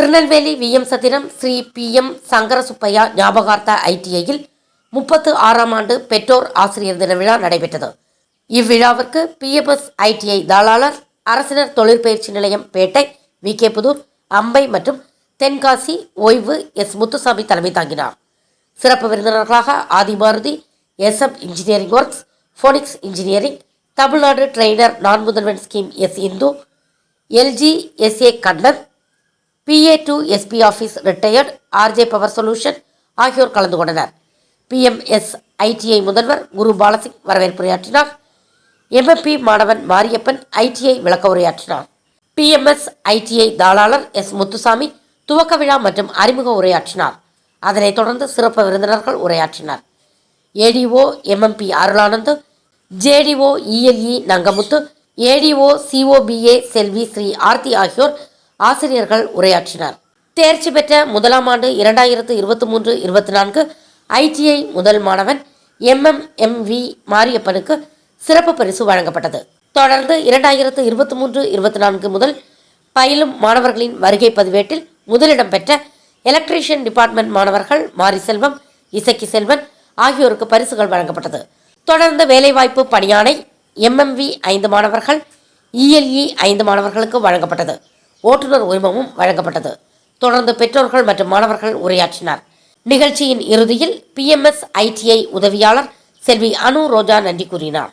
Tirunelveli VM Chatram Shri P M Sankarasubbaiah ஞாபகார்த்த ஐடிஐயில் முப்பத்து ஆறாம் ஆண்டு பெற்றோர் ஆசிரியர் தின விழா நடைபெற்றது. இவ்விழாவிற்கு பிஎம்எஸ் ஐடிஐ தாளாளர் அரசினர் தொழிற்பயிற்சி நிலையம் பேட்டை வி. கே. புதூர் அம்பை மற்றும் தென்காசி ஓய்வு எஸ். முத்துசாமி தலைமை தாங்கினார். சிறப்பு விருந்தினர்களாக Adhimaruthi SM engineering works Phoenix engineering Tamil Nadu trainer Naan Mudhalvan scheme S. Indhu LG SA Kannan PA to SP office retired RJ power solution ஆகியோர் கலந்து கொண்டனர். பிஎம்எஸ் ஐடிஐ முதல்வர் குரு பாலசிங் வரவேற்புரையாற்றினார். எம்எப்பி மாணவன் மாரியப்பன் ஐடிஐ விளக்க உரையாற்றினார். பிஎம்எஸ் ஐடிஐ தாளாளர் எஸ் முத்துசாமி துவக்க விழா மற்றும் அறிமுக உரையாற்றினார். அதனைத் தொடர்ந்து சிறப்பு விருந்தினர்கள் உரையாற்றினர். ADO MMP Arulanand JDO ELE Nangamuthu ADO COPA Selvi Shri Aarthi ஆகியோர் ஆசிரியர்கள் உரையாற்றினர். தேர்ச்சி பெற்ற முதலாம் ஆண்டு இரண்டாயிரத்து இருபத்தி மூன்று இருபத்தி நான்கு ஐடிஐ முதல் மாணவன் எம்எம்எம்வி மாரியப்பனுக்கு சிறப்பு பரிசு வழங்கப்பட்டது. தொடர்ந்து இரண்டாயிரத்து இருபத்தி மூன்று இருபத்தி நான்கு முதல் பயிலும் மாணவர்களின் வருகை பதிவேட்டில் முதலிடம் பெற்ற எலக்ட்ரீஷியன் டிபார்ட்மெண்ட் மாணவர்கள் மாரிசெல்வம் இசக்கி செல்வன் ஆகியோருக்கு பரிசுகள் வழங்கப்பட்டது. தொடர்ந்து வேலைவாய்ப்பு பணியாணை எம்எம்வி ஐந்து மாணவர்கள் இஎல்இ ஐந்து மாணவர்களுக்கு வழங்கப்பட்டது. ஓட்டுநர் உரிமமும் வழங்கப்பட்டது. தொடர்ந்து பெற்றோர்கள் மற்றும் மாணவர்கள் உரையாற்றினார். நிகழ்ச்சியின் இறுதியில் பிஎம்எஸ் ஐடிஐ உதவியாளர் செல்வி அனு ரோஜா நன்றி கூறினார்.